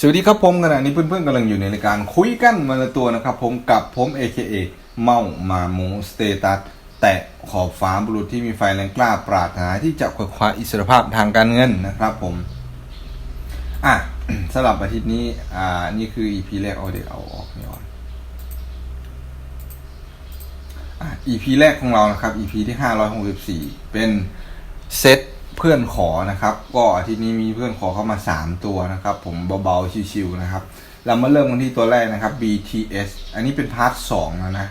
สวัสดีครับผมขณะนี้เพื่อนๆกำลังอยู่ในรายการคุยกันมาละตัวนะครับผมกับผม AKA เมามาโมสเตตัสแตะขอบฟ้าบุรุษที่มีไฟแรงกล้าปราถนาที่จะคว้าคว้าอิสรภาพทางการเงินนะครับผม อะสำหรับอาทิตย์นี้ อ่า นี่คือ EP แรกเอาเดี๋ยวเอาออกนี่ก่อนอะ EP แรกของเรานะครับ EP ที่ 564 เป็นเซต เพื่อนขอนะครับ ก็ทิตย์นี้มีเพื่อนขอเข้ามา 3 ตัวนะครับ ผมเบาๆชิวๆนะครับ เรามาเริ่มกันที่ตัวแรกนะครับ BTS อันนี้เป็นพาร์ท2แล้วนะ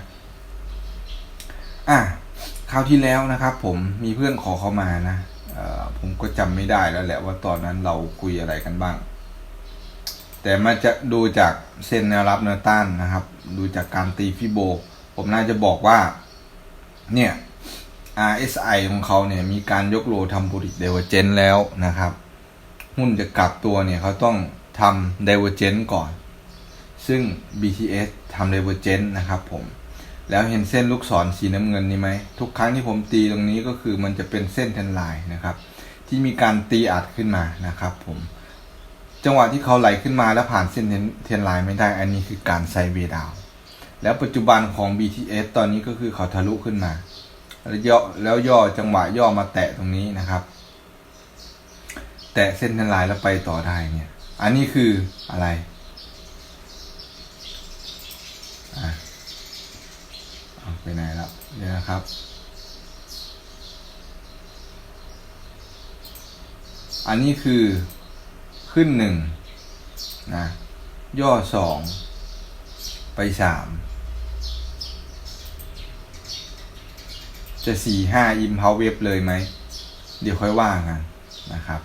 อะคราวที่แล้วนะครับ ผมมีเพื่อนขอเข้ามานะผมก็จำไม่ได้แล้วแหละว่าตอนนั้นเราคุยอะไรกันบ้าง แต่มาจะดูจากเส้นแนวรับแนวต้านนะครับ ดูจากการตีฟิโบ ผมน่าจะบอกว่า เนี่ย RSI ของเขาเนี่ยมีการยกโลทำบุริ d i v e r g e n c e แล้วนะครับ หุ้นจะกลับตัวเนี่ยเขาต้องทำ divergence ก่อน ซึ่ง BTS ทำ divergence นะครับผม แล้วเห็นเส้นลูกศรสีน้ำเงินนี้ไหม ทุกครั้งที่ผมตีตรงนี้ก็คือมันจะเป็นเส้นเทนไลน์นะครับ ที่มีการตีอัดขึ้นมานะครับผมจังหวะที่เขาไหลขึ้นมาแล้วผ่านเส้นเทนไลน์ไม่ได้ อันนี้คือการไซเวดาว แล้วปัจจุบันของ BTS ตอนนี้ก็คือเขาทะลุขึ้นมา แล้วย่อแล้วย่อจังหวะย่อมาแตะตรงนี้นะครับ แตะเส้นเทนไลน์แล้วไปต่อได้เนี่ย อันนี้คืออะไรอะไปไหนแล้วเดี๋ยวนะครับอันนี้คือขึ้นหนึ่งนะย่อสองไปสาม จะสี่ห้าอิมเพาเว็บเลยไหม เดี๋ยวค่อยว่ากันนะครับ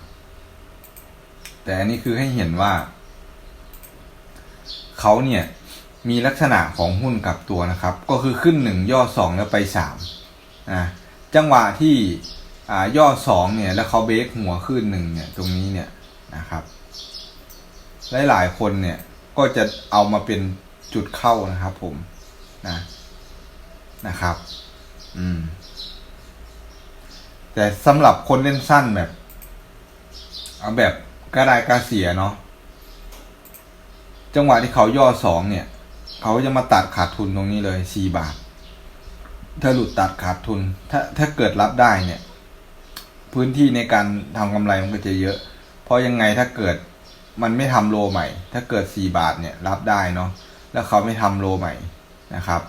แต่อันนี้คือให้เห็นว่า เขาเนี่ยมีลักษณะของหุ้นกลับตัวนะครับ ก็คือขึ้นหนึ่งย่อสองแล้วไปสามนะจังหวะที่อ่าย่อสองเนี่ยแล้วเขาเบรกหัวขึ้นหนึ่งเนี่ยตรงนี้เนี่ยนะครับหลายๆคนเนี่ยก็จะเอามาเป็นจุดเข้านะครับผมนะนะครับ อืม แต่สำหรับคนเล่นสั้นแบบ เอาแบบกระไดกระเสียเนาะจังหวะที่เขาย่อสองเนี่ย เขาจะมาตัดขาดทุนตรงนี้เลยสี่บาท ถ้าหลุดตัดขาดทุน ถ้าถ้าเกิดรับได้เนี่ย พื้นที่ในการทำกำไรมันก็จะเยอะ เพราะยังไงถ้าเกิดมันไม่ทำโลใหม่ ถ้าเกิดสี่บาทเนี่ย รับได้เนาะแล้วเขาไม่ทำโลใหม่นะครับ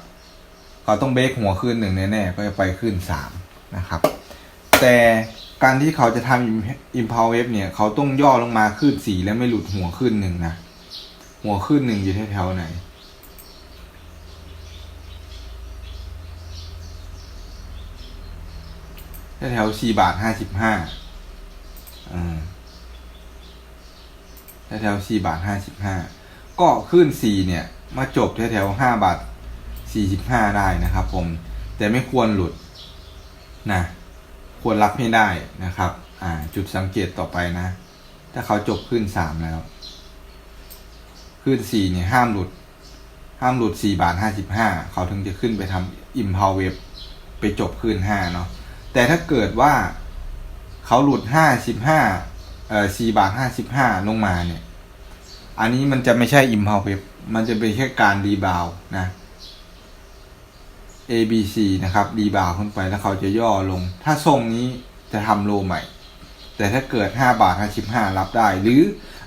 เขาต้องเบรกหัวขึ้นหนึ่งแน่ๆก็จะไปขึ้นสามนะครับ แต่การที่เขาจะทำ impulse wave เนี่ย เขาต้องย่อลงมาขึ้นสี่แล้วไม่หลุดหัวขึ้นหนึ่งนะ หัวขึ้นหนึ่งอยู่แถวๆไหน แถวสี่บาทห้าสิบห้าแถวสี่บาทห้าสิบห้าก็ขึ้นสี่เนี่ย มาจบแถวห้าบาทสี่สิบห้าได้นะครับผม แต่ไม่ควรหลุดนะ ควรรับให้ได้นะครับ อ่า จุดสังเกตต่อไปนะ ถ้าเขาจบขึ้นสามแล้ว ขึ้นสี่เนี่ยห้ามหลุด ห้ามหลุดสี่บาทห้าสิบห้าเขาถึงจะขึ้นไปทำอิมพาวเวฟไปจบขึ้นห้าเนาะแต่ถ้าเกิดว่าเขาหลุดห้าสิบห้าเอ่อสี่บาทห้าสิบห้าลงมาเนี่ย อันนี้มันจะไม่ใช่อิมพาวเวฟมันจะเป็นแค่การรีบาวนะ A B C นะครับรีบาวขึ้นไปแล้วเขาจะย่อลง ถ้าทรงนี้จะทำโลใหม่ แต่ถ้าเกิด 5 บาท 55 รับได้ หรือ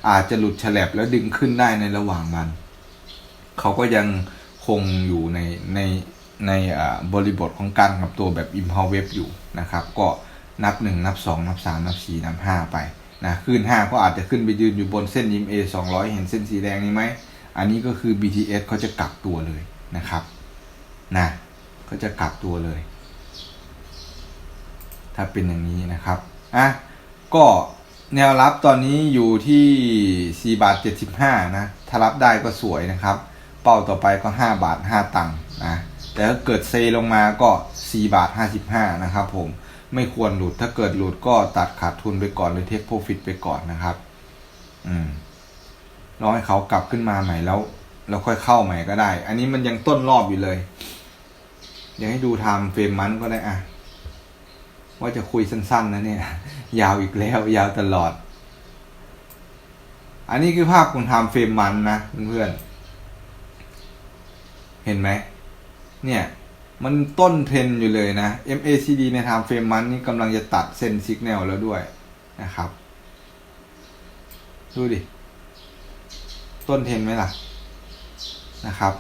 อาจจะหลุดฉลบแล้วดึงขึ้นได้ในระหว่างมัน เขาก็ยังคงอยู่ในในในบริบทของการกับตัวแบบ Impulse Wave อยู่นะครับ ก็นับ 1 นับ 2 นับ 3 นับ 4 นับ 5 ไปนะขึ้น 5 ก็อาจจะขึ้นไปยืนอยู่บนเส้นยิม A 200 เห็นเส้นสีแดงนี้ไหม อันนี้ก็คือ BTS เขาจะกลับตัวเลยนะครับนะ ก็จะกลับตัวเลย ถ้าเป็นอย่างนี้นะครับอะก็แนวรับตอนนี้อยู่ที่4บาท75นะถ้ารับได้ก็สวยนะครับ เป้าต่อไปก็ 5 บาท 5 ตังค์นะแต่ถ้าเกิดเซลงมาก็4บาท55นะครับผมไม่ควรหลุดถ้าเกิดหลุดก็ตัดขาดทุนไปก่อนหรือเทคโปรฟิตไปก่อนนะครับ อืมรอให้เขากลับขึ้นมาใหม่แล้ว แล้วค่อยเข้าใหม่ก็ได้ อันนี้มันยังต้นรอบอยู่เลย เดี๋ยวให้ดูไทม์เฟรมมันก็ได้อะว่าจะคุยสั้น ๆ นะเนี่ย ยาวอีกแล้ว ยาวตลอด อันนี้คือภาพคุณทำเฟรมมันนะเพื่อนๆเห็นไหมเนี่ย มันต้นเทรนอยู่เลยนะ MACD ในไทม์เฟรมมันนี่กำลังจะตัดเส้นสัญญาณแล้วด้วยนะครับ ดูดิ ต้นเทรนไหมล่ะนะครับ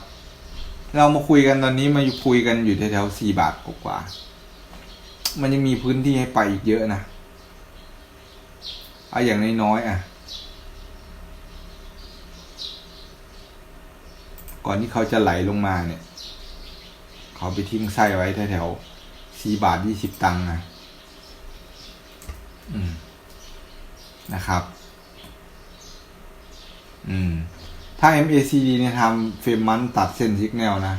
เรามาคุยกันตอนนี้มาอยู่คุยกันอยู่แถวๆสี่บาทกว่าๆมันยังมีพื้นที่ให้ไปอีกเยอะนะเอาอย่างน้อยๆอะ ก่อนที่เขาจะไหลลงมาเนี่ย เขาไปทิ้งไส้ไว้แถวๆสี่บาทยี่สิบตังค์นะอืมนะครับ อืม ถ้า MACD เนี่ยทำเฟรมมันตัดเส้นซิกแนลนะ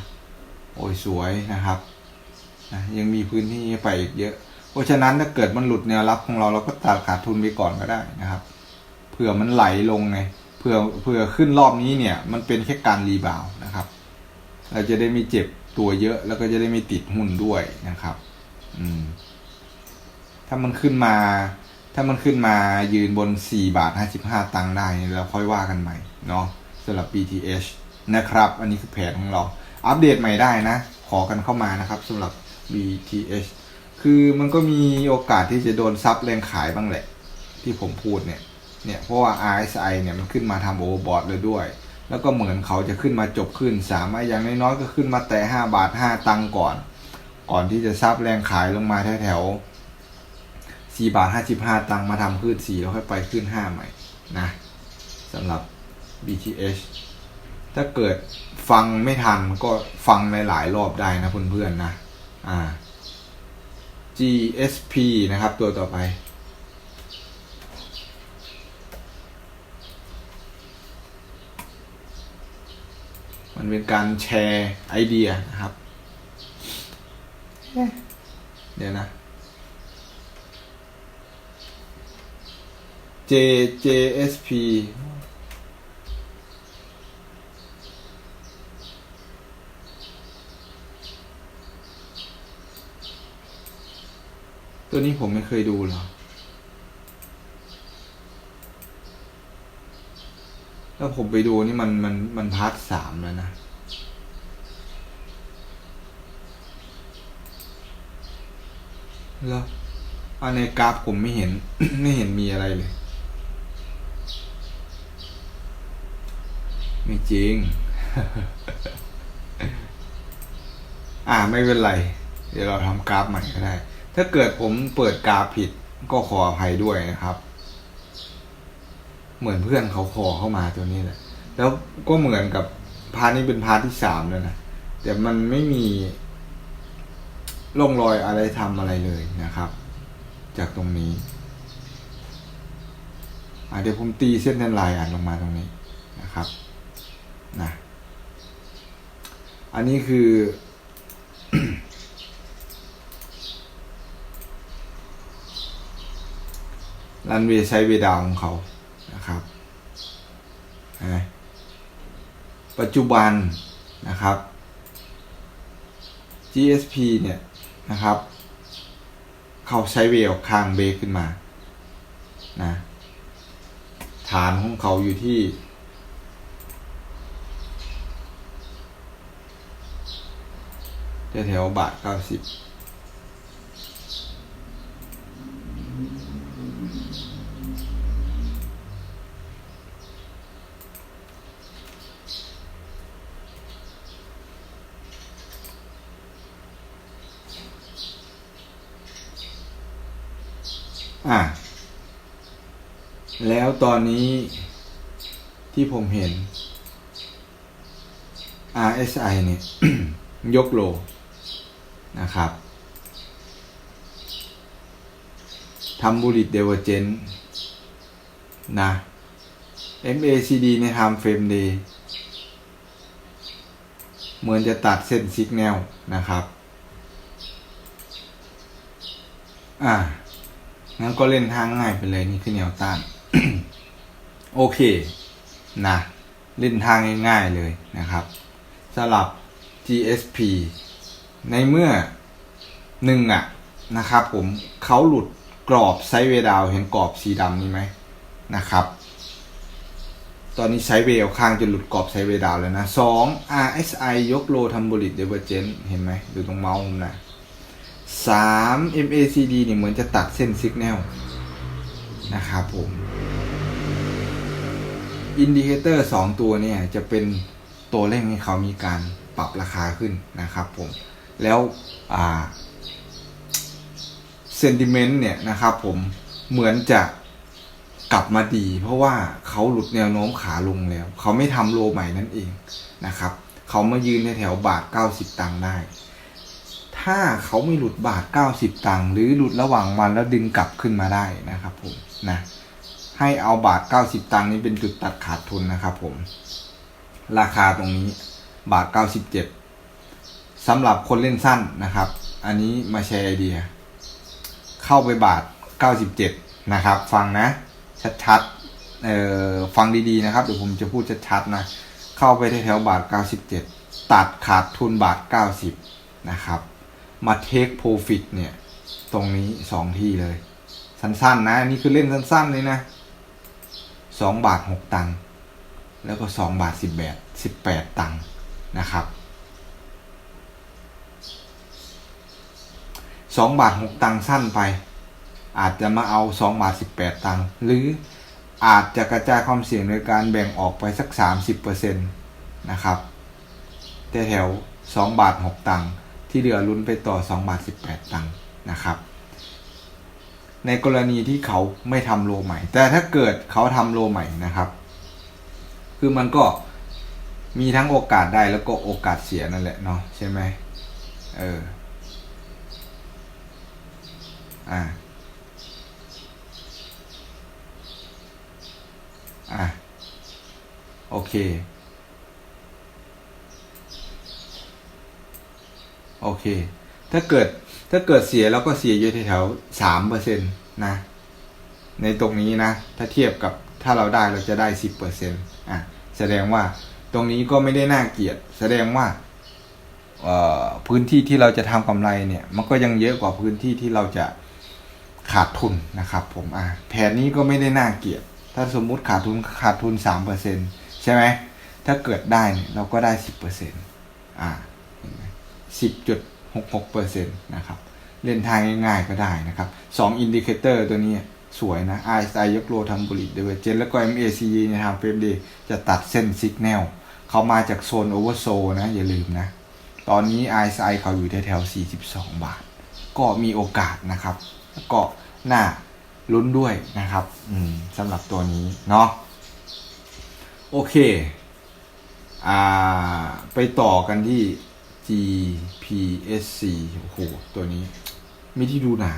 โอ้ยสวยนะครับนะยังมีพื้นที่ไปอีกเยอะ เพราะฉะนั้นถ้าเกิดมันหลุดแนวรับของเราเราก็ตัดขาดทุนไปก่อนก็ได้นะครับ เผื่อมันไหลลงไงเผื่อเผื่อขึ้นรอบนี้เนี่ย มันเป็นแค่การรีบาวด์นะครับ เราจะได้ไม่เจ็บตัวเยอะแล้วก็จะได้ไม่ติดหุ้นด้วยนะครับ อืม ถ้ามันขึ้นมา ถ้ามันขึ้นมายืนบน4บาท55ตังค์ได้เราค่อยว่ากันใหม่เนาะ สำหรับ BTH นะครับ อันนี้คือแผนของเรา อัปเดตใหม่ได้นะ ขอกันเข้ามานะครับสำหรับ BTH คือมันก็มีโอกาสที่จะโดนซับแรงขายบ้างแหละ ที่ผมพูดเนี่ย เนี่ยเพราะว่า RSI เนี่ยมันขึ้นมาทำโอเวอร์บอทเลยด้วย แล้วก็เหมือนเขาจะขึ้นมาจบขึ้นสามารถอย่างน้อยๆก็ขึ้นมาแต่ 5 บาท 5 ตังก่อน ก่อนที่จะซับแรงขายลงมาแถวๆ4บาท 55 ตังมาทำขึ้น4แล้วค่อยไปขึ้น 5 ใหม่นะสำหรับ BTH ถ้าเกิดฟังไม่ทันก็ฟังในหลายรอบได้นะเพื่อนๆนะ อ่า GSP นะครับตัวต่อไป มันเป็นการแชร์ไอเดียนะครับ เดี๋ยวนะ J ตัวนี้ผมไม่เคยดูหรอ แล้วผมไปดูนี่มันมันมันพาร์ทสามแล้วนะแล้วอันในกราฟผมไม่เห็น ไม่เห็นมีอะไรเลย ไม่จริง อ่าไม่เป็นไร เดี๋ยวเราทำกราฟใหม่ก็ได้ ถ้าเกิดผมเปิดกาผิดก็ขออภัยด้วยนะครับ เหมือนเพื่อนเขาขอเข้ามาตัวนี้แหละ แล้วก็เหมือนกับพาร์ทนี้เป็นพาร์ทที่สามแล้วนะ แต่มันไม่มีร่องรอยอะไรทำอะไรเลยนะครับ จากตรงนี้เดี๋ยวผมตีเส้นเทนลน์อ่านลงมาตรงนี้นะครับนะอันนี้คือ รันเวย์ไซด์เวย์ดาวของเขานะครับนะปัจจุบันนะครับ GSP เนี่ยนะครับเขาใช้เวลข้างเบรกขึ้นมานะฐานของเขาอยู่ที่แถวๆบาทเก้าสิบ อะแล้วตอนนี้ที่ผมเห็น RSI เนี่ย ยกโลนะครับทำบูริตเดเวอร์เจนนะ MACD ใน Time Frame Day เหมือนจะตัดเส้นซิกแนลนะครับ อ่า งั้นก็เล่นทางง่ายไปเลยนี่คือแนวต้าน โอเคนะเล่นทางง่ายๆเลยนะครับสลับ GSP ในเมื่อหนึ่งอะนะครับผมเขาหลุดกรอบไซเวดาวเห็นกรอบสีดำนี้ไหมนะครับ ตอนนี้ไซเวย์เอาข้างจะหลุดกรอบไซเวดาวแล้วนะสอง RSI ยกโลทำบริ t เดเวอร์เจนเห็นไหมดูตรงเมาส์ผมนะ สาม MACD เนี่ยเหมือนจะตัดเส้นสัญญาณนะครับผมอินดิเคเตอร์สองตัวเนี่ยจะเป็นตัวเร่งให้เขามีการปรับราคาขึ้นนะครับผม แล้วอ่าเซนติเมนต์เนี่ยนะครับผมเหมือนจะกลับมาดี เพราะว่าเขาหลุดแนวโน้มขาลงแล้ว เขาไม่ทำโลใหม่นั่นเองนะครับ เขามายืนในแถวบาท 90 ตังค์ได้ ถ้าเขาไม่หลุดบาท 90 ตังค์หรือหลุดระหว่างวันแล้วดึงกลับขึ้นมาได้นะครับผมนะให้เอาบาท 90 ตังค์นี้เป็นจุดตัดขาดทุนนะครับผม ราคาตรงนี้บาท 97สำหรับคนเล่นสั้นนะครับ อันนี้มาแชร์ไอเดีย เข้าไปบาท 97 นะครับ ฟังนะ ชัดๆเอ่อฟังดีๆนะครับเดี๋ยวผมจะพูดชัดๆนะ เข้าไปแถวๆบาท 97 ตัดขาดทุนบาท 90 นะครับ มาเทคโปรฟิตเนี่ย ตรงนี้2ที่เลย สั้นๆ นะนี่คือเล่นสั้นๆ เลยนะ2บาท6ตังค์แล้วก็2บาท10บาท18ตังค์นะครับ2บาท6ตังค์สั้นไป อาจจะมาเอา2บาท18ตังค์หรืออาจจะกระจายความเสี่ยงโดยการแบ่งออกไปสัก 30%นะครับแต่แถว 2 บาท 6 ตังค์ ที่เหลือลุ้นไปต่อ 2 บาท 18 ตังค์นะครับ ในกรณีที่เขาไม่ทำโลใหม่ แต่ถ้าเกิดเขาทำโลใหม่นะครับ คือมันก็มีทั้งโอกาสได้แล้วก็โอกาสเสียนั่นแหละเนาะใช่ไหมเอออ่าอะโอเค โอเค ถ้าเกิดถ้าเกิดเสียแล้วก็เสียอยู่แถวสามเปอร์เซ็นต์นะ ในตรงนี้นะ ถ้าเทียบกับถ้าเราได้เราจะได้สิบเปอร์เซ็นต์อะ แสดงว่าตรงนี้ก็ไม่ได้น่าเกลียด แสดงว่าพื้นที่ที่เราจะทำกำไรเนี่ย มันก็ยังเยอะกว่าพื้นที่ที่เราจะขาดทุนนะครับ ผมอะแผนนี้ก็ไม่ได้น่าเกลียด ถ้าสมมุติขาดทุนขาดทุนสามเปอร์เซ็นใช่ไหมถ้าเกิดได้เนี่ยเราก็ได้สิบเปอร์เซ็นต์อ่า สิบจุดหกหกเปอร์เซ็นต์นะครับเล่นทางง่ายๆก็ได้นะครับสองอินดิเคเตอร์ตัวนี้สวยนะ RSI ยกโลทำบุริเดเวอร์เจนแล้วก็ MACD ในทางเฟรมดย์จะตัดเส้นสัญญาณเขามาจากโซนโอเวอร์โซนะ อย่าลืมนะ ตอนนี้ RSI เขาอยู่แถวๆ42 บาท ก็มีโอกาสนะครับก็น่าลุ้นด้วยนะครับอืมสำหรับตัวนี้เนาะโอเคอ่าไปต่อกันที่ GPSC โอ้โห ตัวนี้ไม่ที่ดูหนา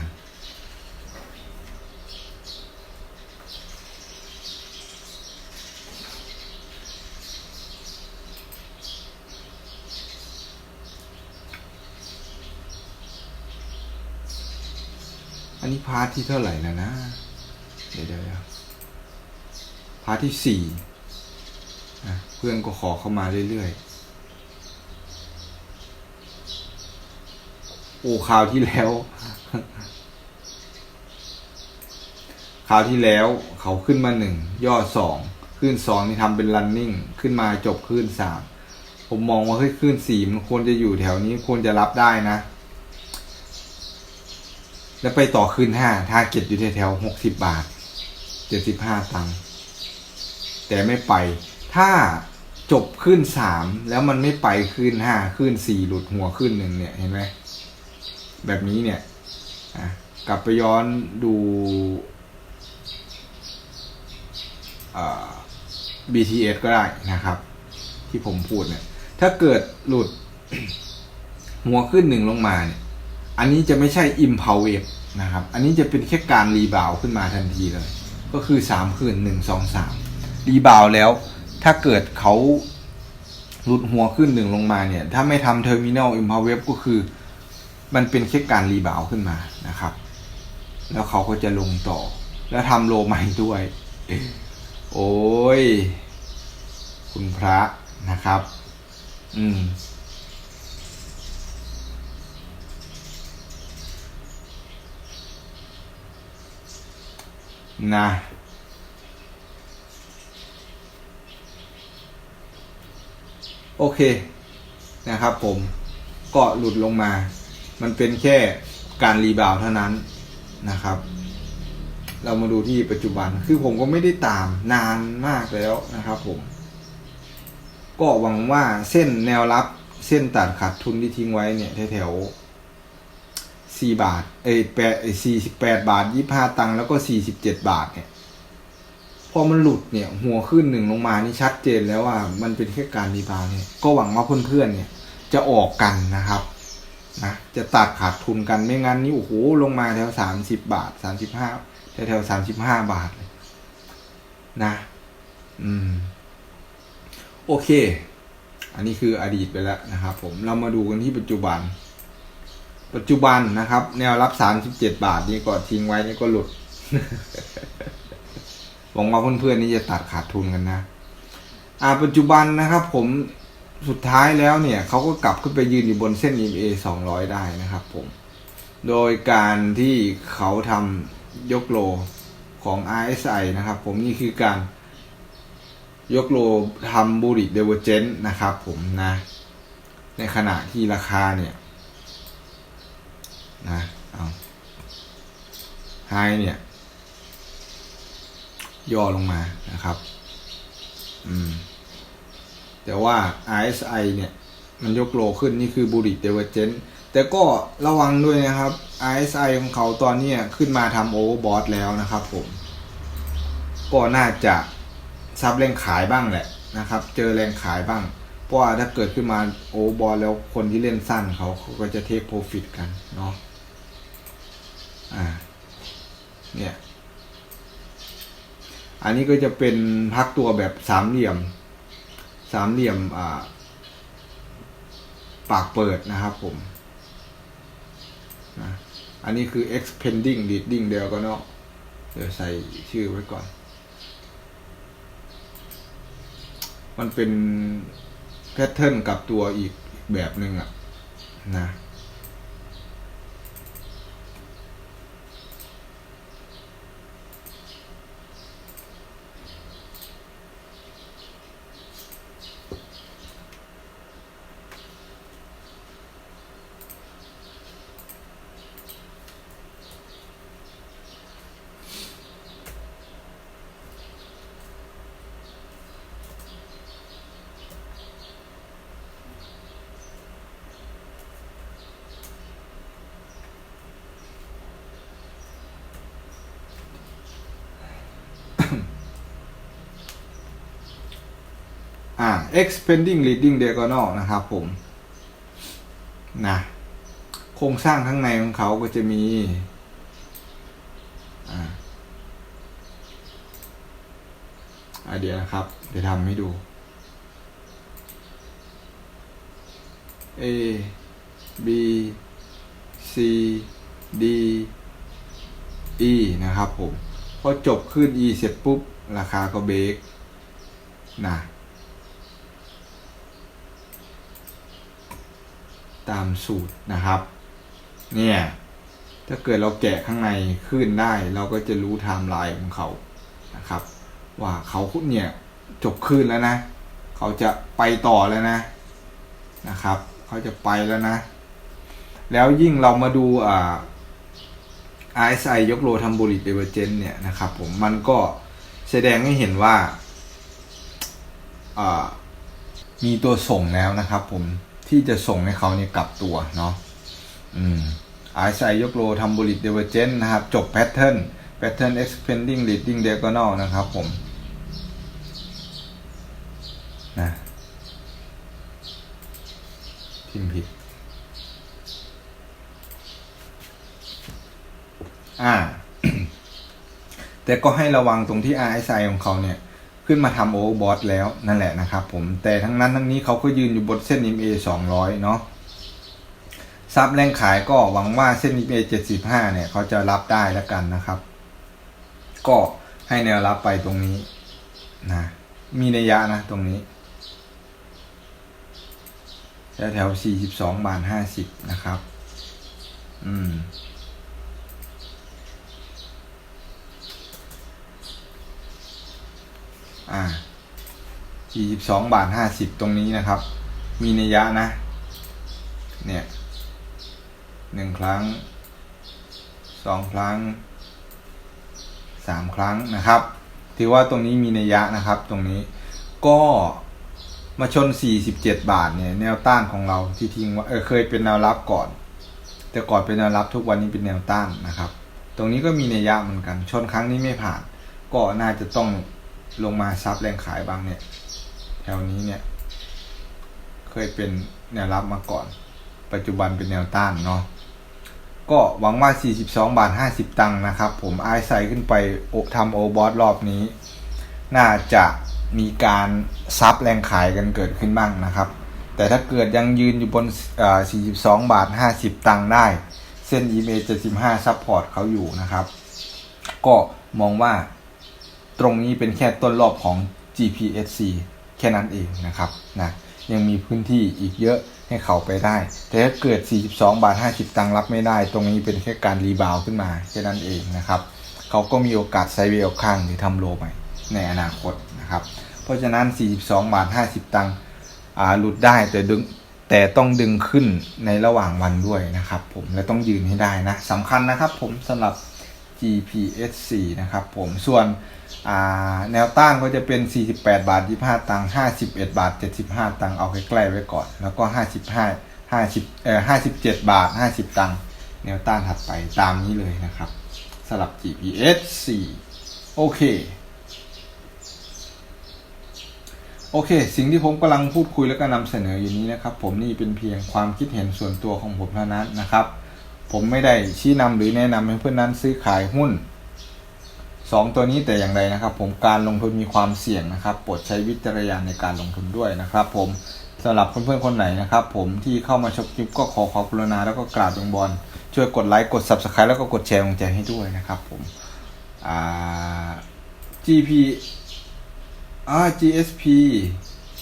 อันนี้พาร์ทที่เท่าไหร่แล้วนะ เดี๋ยวเดี๋ยวพาร์ทที่สี่เพื่อนก็ขอเข้ามาเรื่อยๆ อ้คราวที่แล้วคราวที่แล้วเขาขึ้นมาหนึ่งย่อสองขึ้นสองนี่ทำเป็น running ขึ้นมาจบขึ้นสามผมมองว่าเฮ้ยขึ้นสี่มันควรจะอยู่แถวนี้ควรจะรับได้นะ แล้วไปต่อคืนห้าทาเก็ตอยู่แถวหกสิบบาทเจ็ดสิบห้าตังค์แต่ไม่ไป ถ้าจบขึ้นสามแล้วมันไม่ไปขึ้นห้าขึ้นสี่หลุดหัวขึ้นหนึ่งเนี่ยเห็นไหม แบบนี้เนี่ยอะกลับไปย้อนดูอ BTS ก็ได้นะครับ ที่ผมพูดเนี่ย ถ้าเกิดหลุดหัวขึ้นหนึ่งลงมาเนี่ยอันนี้จะไม่ใช่ impulse wave นะครับ อันนี้จะเป็นแค่การรีบาวขึ้นมาทันทีเลย ก็คือสามคืนหนึ่งสองสามรีบาวแล้ว ถ้าเกิดเขาหลุดหัวขึ้นหนึ่งลงมาเนี่ย ถ้าไม่ทำ terminal impulse wave ก็คือ มันเป็นแค่การรีบาวขึ้นมานะครับ แล้วเขาก็จะลงต่อ แล้วทำโลใหม่ด้วย โอ้ย คุณพระนะครับ อืมนะโอเคนะครับผมก็หลุดลงมา มันเป็นแค่การรีบาวเท่านั้นนะครับ เรามาดูที่ปัจจุบันคือผมก็ไม่ได้ตามนานมากแล้วนะครับผม ก็หวังว่าเส้นแนวรับเส้นตัดขาดทุนที่ทิ้งไว้เนี่ยแถวๆสี่บาท เอ้แปดสี่สิบแปดบาทยี่ห้าตังค์แล้วก็สี่สิบเจ็ดบาทเนี่ยพอมันหลุดเนี่ย หัวขึ้นหนึ่งลงมานี่ชัดเจนแล้วว่ามันเป็นแค่การรีบาวเนี่ย ก็หวังว่าเพื่อนๆเนี่ยจะออกกันนะครับ นะจะตัดขาดทุนกันไม่งั้นนี่โอ้โหลงมาแถวสามสิบบาทสามสิบห้าแถวแถวสามสิบห้าบาทเลยนะ อืม โอเค อันนี้คืออดีตไปแล้วนะครับ ผมเรามาดูกันที่ปัจจุบัน ปัจจุบันนะครับ แนวรับสามสิบเจ็ดบาทนี่ก็ทิ้งไว้นี่ก็หลุดหวังว่าเพื่อนๆนี่จะตัดขาดทุนกันนะ อ่า ปัจจุบันนะครับ ผม สุดท้ายแล้วเนี่ยเขาก็กลับขึ้นไปยืนอยู่บนเส้น EMA 200 ได้นะครับผม โดยการที่เขาทำยกโลของ RSI นะครับผมนี่คือการยกโลทำบูริเดเวอร์เจนนะครับผมนะ ในขณะที่ราคาเนี่ยนะเอาไฮเนี่ย ย่อลงมานะครับ อืม แต่ว่า RSI เนี่ยมันยกโลขึ้นนี่คือบูริเดเวอร์เจนแต่ก็ระวังด้วยนะครับ RSI ของเขาตอนนี้ขึ้นมาทำโอเวอร์บอทแล้วนะครับผม ก็น่าจะซับแรงขายบ้างแหละนะครับ เจอแรงขายบ้าง เพราะว่าถ้าเกิดขึ้นมาโอเวอร์บอทแล้วคนที่เล่นสั้นเขาเขาก็จะเทคโปรฟิตกันเนาะ อ่า เนี่ย อันนี้ก็จะเป็นพักตัวแบบสามเหลี่ยม สามเหลี่ยมปากเปิดนะครับผมนะอันนี้คือ expanding leading เดียวก็เนาะเดี๋ยวใส่ชื่อไว้ก่อน มันเป็นแพทเทิร์นกับตัวอีกแบบหนึ่งอะนะ expanding leading diagonal นะครับผมนะโครงสร้างข้างในของเขาก็จะมีอาอ่าเดียนะครับ เดี๋ยวทำให้ดู A B C D E นะครับผม พอจบขึ้น E เสร็จปุ๊บ ราคาก็เบรกนะ ตามสูตรนะครับ เนี่ยถ้าเกิดเราแกะข้างในขึ้นได้ เราก็จะรู้ไทม์ไลน์ของเขานะครับ ว่าเขาเนี่ยจบขึ้นแล้วนะ เขาจะไปต่อแล้วนะนะครับ เขาจะไปแล้วนะ แล้วยิ่งเรามาดูอ่า RSI ยกโลทำบูริเดเวอร์เจนเนี่ยนะครับผมมันก็แสดงให้เห็นว่าอ่ามีตัวส่งแล้วนะครับผม ที่จะส่งให้เขาเนี่ยกลับตัวเนาะอืม RSI ยกโลทำบูริเดเวอร์เจนนะครับ จบแพทเทิร์นแพทเทิร์น expanding leading diagonal นะครับผมนะพิมพ์ผิด อ่า แต่ก็ให้ระวังตรงที่ RSI ของเขาเนี่ย ขึ้นมาทำโอเวอร์บอทแล้วนั่นแหละนะครับผมแต่ทั้งนั้นทั้งนี้เขาก็ยืนอยู่บนเส้น EMA 200 เนาะซับแรงขายก็หวังว่าเส้น EMA 75 เนี่ยเขาจะรับได้แล้วกันนะครับ ก็ให้แนวรับไปตรงนี้นะมีนัยยะนะตรงนี้แถวแถว42บาท50 นะครับ อืม อ่า42บาท50ตรงนี้นะครับ มีนัยยะนะ เนี่ยหนึ่งครั้งสองครั้งสามครั้งนะครับถือว่าตรงนี้มีนัยยะนะครับ ตรงนี้ก็มาชน 47 บาทเนี่ย แนวต้านของเราที่ทิ้งว่าเออเคยเป็นแนวรับก่อน แต่ก่อนเป็นแนวรับทุกวันนี้เป็นแนวต้านนะครับ ตรงนี้ก็มีนัยยะเหมือนกัน ชนครั้งนี้ไม่ผ่าน ก็น่าจะต้อง ลงมาซับแรงขายบางเนี่ย แถวนี้เนี่ย เคยเป็นแนวรับมาก่อน ปัจจุบันเป็นแนวต้านเนาะก็หวังว่า 42 บาท 50 ตังค์นะครับ ผมอายใส่ขึ้นไปโอทำโอบอสรอบนี้ น่าจะมีการซับแรงขายกันเกิดขึ้นบ้างนะครับ แต่ถ้าเกิดยังยืนอยู่บน 42 บาท 50 ตังค์ได้ เส้น EMA 75ซัพพอร์ตเขาอยู่นะครับ ก็มองว่า ตรงนี้เป็นแค่ต้นรอบของ GPSC แค่นั้นเองนะครับนะยังมีพื้นที่อีกเยอะให้เขาไปได้ แต่ถ้าเกิด 42 บาท 50 ตังค์รับไม่ได้ ตรงนี้เป็นแค่การรีบาวขึ้นมาแค่นั้นเองนะครับเขาก็มีโอกาสไซเวลข้างหรือทำโลใหม่ในอนาคตนะครับ เพราะฉะนั้น 42 บาท 50 ตังค์หลุดได้แต่ดึงแต่ต้องดึงขึ้นในระหว่างวันด้วยนะครับ ผมและต้องยืนให้ได้นะสำคัญนะครับผมสำหรับ GPSC นะครับผมส่วนแนวต้านก็จะเป็น 48 บาท 25 ตังค์51 บาท 75 ตังค์เอาใกล้ๆไว้ก่อน แล้วก็ 55 50เอ่อ57 บาท 50 ตังค์แนวต้านถัดไปตามนี้เลยนะครับสำหรับ GPSC โอเค โอเค สิ่งที่ผมกำลังพูดคุยและก็นำเสนออยู่นี้นะครับ ผมนี่เป็นเพียงความคิดเห็นส่วนตัวของผมเท่านั้นนะครับ ผมไม่ได้ชี้นำหรือแนะนำให้เพื่อนนั้นซื้อขายหุ้น 2 ตัวนี้แต่อย่างใดนะครับ ผมการลงทุนมีความเสี่ยงนะครับโปรดใช้วิจารณญาณในการลงทุนด้วยนะครับ ผมสำหรับเพื่อนๆคนไหนนะครับ ผมที่เข้ามาชมคลิปก็ขอขอบคุณนาแล้วก็กราบยงบอลช่วยกดไลค์กด subscribe แล้วก็กดแชร์ลงใจให้ด้วยนะครับผมอ่า GP อ่า GSP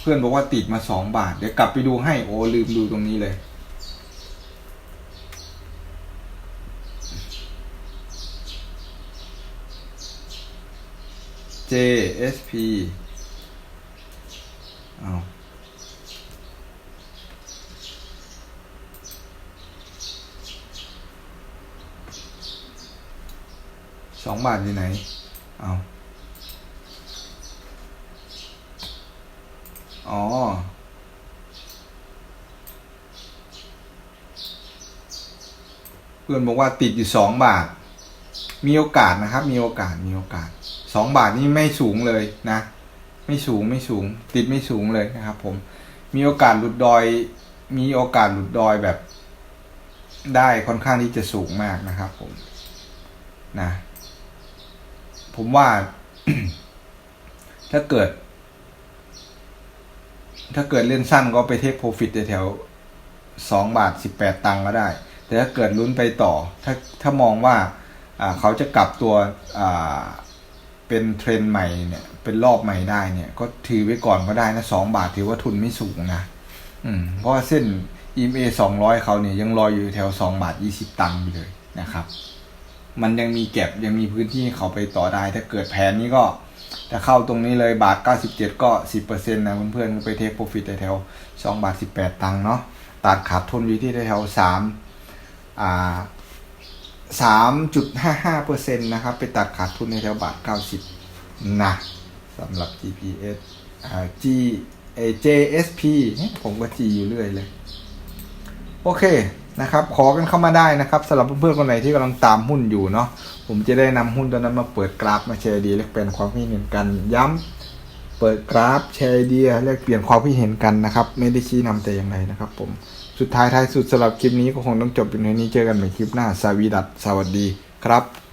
เพื่อนบอกว่าติดมา 2 บาท เดี๋ยวกลับไปดูให้โอ้ลืมดูตรงนี้เลย JSP อ้าวสองบาทอยู่ไหน เอาอ๋อ เพื่อนบอกว่าติดอยู่สองบาท มีโอกาสนะครับ มีโอกาสมีโอกาสสองบาทนี่ไม่สูงเลยนะ ไม่สูงไม่สูง ติดไม่สูงเลยนะครับ ผมมีโอกาสหลุดดอย มีโอกาสหลุดดอยแบบ ได้ค่อนข้างที่จะสูงมากนะครับ ผมนะ ผมว่า ถ้าเกิด ถ้าเกิดเล่นสั้นก็ไปเทคโปรฟิตแถวสองบาทสิบแปดตังก็ได้ แต่ถ้าเกิดลุ้นไปต่อ ถ้าถ้ามองว่า เขาจะกลับตัวเป็นเทรนใหม่เนี่ยเป็นรอบใหม่ได้เนี่ย ก็ถือไว้ก่อนก็ได้นะสองบาทถือว่าทุนไม่สูงนะอืมเพราะเส้น EMA สองร้อยเขาเนี่ยยังรอยอยู่แถวสองบาทยี่สิบตังค์อยู่เลยนะครับ มันยังมีแก็บยังมีพื้นที่เขาไปต่อได้ ถ้าเกิดแผนนี้ก็ถ้าเข้าตรงนี้เลยบาท 97 ก็ 10%นะเพื่อนๆไปเทคโปรฟิตแถว 2 บาท 18 ตังค์เนาะตัดขาดทุนอยู่ที่แถว3อ่า 3.55%นะครับ ไปตัดขาดทุนในแถวบาท 90 นะสำหรับ GPS อ่า G เอ JSP เนี่ยผมก็ G อยู่เรื่อยเลย โอเคนะครับ ขอกันเข้ามาได้นะครับสำหรับเพื่อนๆคนไหนที่กำลังตามหุ้นอยู่เนาะผมจะได้นำหุ้นตัวนั้นมาเปิดกราฟมาแชร์ดีแลกเปลี่ยนความคิดเห็นกันย้ำเปิดกราฟแชร์เดียแลกเปลี่ยนความคิดเห็นกันนะครับ ไม่ได้ชี้นำแต่อย่างใดนะครับ ผม สุดท้ายท้ายสุดสำหรับคลิปนี้ก็คงต้องจบอยู่ในนี้เจอกันใหม่คลิปหน้าสวีดัตสวัสดีครับ